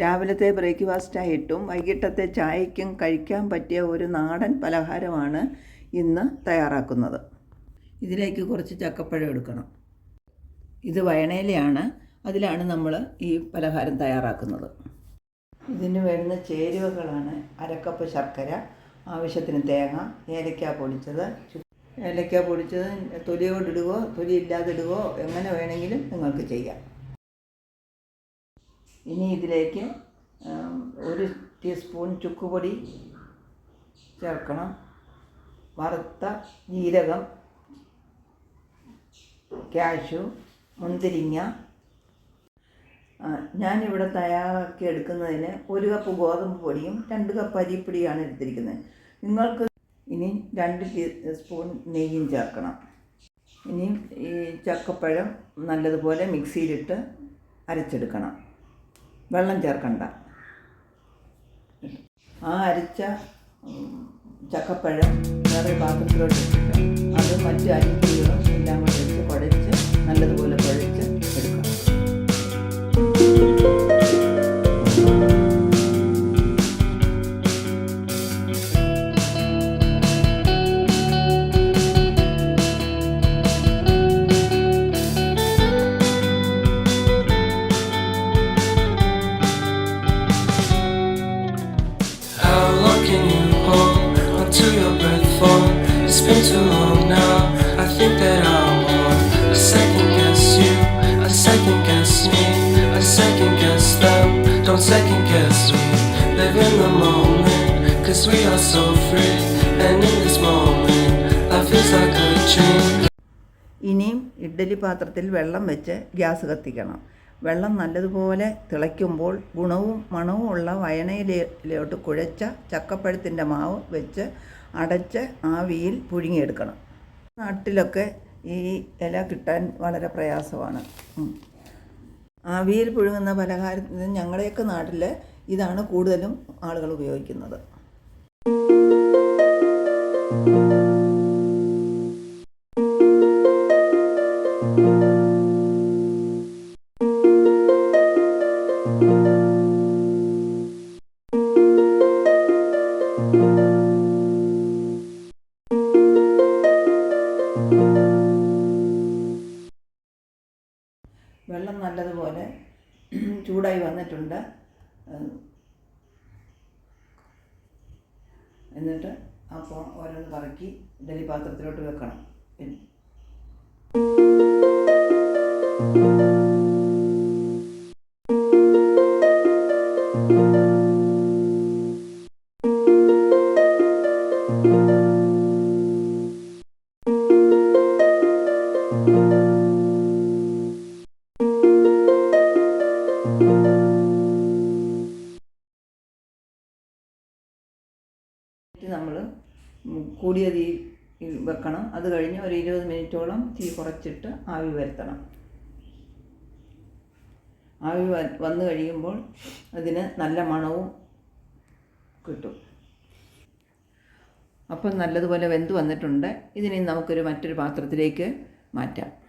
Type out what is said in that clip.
രാവിലത്തെ ബ്രേക്ക്ഫാസ്റ്റായിട്ടും വൈകിട്ടത്തെ ചായയ്ക്കും കഴിക്കാൻ പറ്റിയ ഒരു നാടൻ പലഹാരമാണ് ഇന്ന് തയ്യാറാക്കുന്നത്. ഇതിലേക്ക് കുറച്ച് ചക്കപ്പഴം എടുക്കണം. ഇത് വയണയിലയാണ് അതിലാണ് നമ്മൾ ഈ പലഹാരം തയ്യാറാക്കുന്നത്. ഇതിന് വരുന്ന ചേരുവകളാണ് അരക്കപ്പ് ശർക്കര ആവശ്യത്തിന് തേങ്ങ ഏലക്ക പൊടിച്ചത്. ഏലക്ക പൊടിച്ചത് തൊലിയോടിടുകയോ തൊലി ഇല്ലാതെ ഇടുകയോ എങ്ങനെ വേണമെങ്കിലും നിങ്ങൾക്ക് ചെയ്യാം. ഇനി ഇതിലേക്ക് ഒരു ടീസ്പൂൺ ചുക്കുപൊടി ചേർക്കണം. വറുത്ത ജീരകം കാഷ്യൂ മുന്തിരിങ്ങ. ഞാനിവിടെ തയ്യാറാക്കി എടുക്കുന്നതിന് ഒരു കപ്പ് ഗോതമ്പ് പൊടിയും രണ്ട് കപ്പ് അരിപ്പൊടിയാണ് എടുത്തിരിക്കുന്നത്. നിങ്ങൾക്ക് ഇനി രണ്ട് ടീസ്പൂൺ നെയ്യും ചേർക്കണം. ഇനി ഈ ചക്കപ്പഴം നല്ലതുപോലെ മിക്സിയിലിട്ട് അരച്ചെടുക്കണം. വെള്ളം ചേർക്കണ്ട. ആ അരിച്ച ചക്കപ്പഴം വേറെ പാത്രത്തിലോട്ട് അത് മറ്റു അരിപ്പൊടികളും എല്ലാം കൂടെ വെച്ച് കുഴച്ച് നല്ലതുപോലെ കുഴച്ച് Don't second guess me. Live in the moment, cause we are so free. And in this moment, life is like a dream. ഇനിയും ഇഡ്ഡലി പാത്രത്തിൽ വെള്ളം വെച്ച് ഗ്യാസ് കത്തിക്കണം വെള്ളം നല്ലതുപോലെ തിളയ്ക്കുമ്പോൾ ഗുണവും മണവും ഉള്ള വയണയിലോട്ട് കുഴച്ച ചക്കപ്പഴത്തിന്റെ മാവ് വെച്ച് അടച്ച് ആവിയിൽ പുഴുങ്ങിയെടുക്കണം നാട്ടിലൊക്കെ ഈ ഇല കിട്ടാൻ വളരെ പ്രയാസമാണ്. ആവിയിൽ പുഴുങ്ങുന്ന പലഹാരത്തിന് ഞങ്ങളുടെയൊക്കെ നാട്ടിൽ ഇതാണ് കൂടുതലും ആളുകൾ ഉപയോഗിക്കുന്നത്. വെള്ളം നല്ലതുപോലെ ചൂടായി വന്നിട്ടുണ്ട്. എന്നിട്ട് അപ്പോൾ ഓരോന്ന് പറക്കി ഇഡലി പാത്രത്തിലോട്ട് വെക്കണം. പിന്നെ കൂടിയ തീ വെക്കണം. അത് കഴിഞ്ഞ് ഒരു ഇരുപത് മിനിറ്റോളം തീ കുറച്ചിട്ട് ആവി വരുത്തണം. ആവി വന്നു കഴിയുമ്പോൾ അതിന് നല്ല മണവും കിട്ടും. അപ്പം നല്ലതുപോലെ വെന്ത് വന്നിട്ടുണ്ട്. ഇതിനെ നമുക്കൊരു മറ്റൊരു പാത്രത്തിലേക്ക് മാറ്റാം.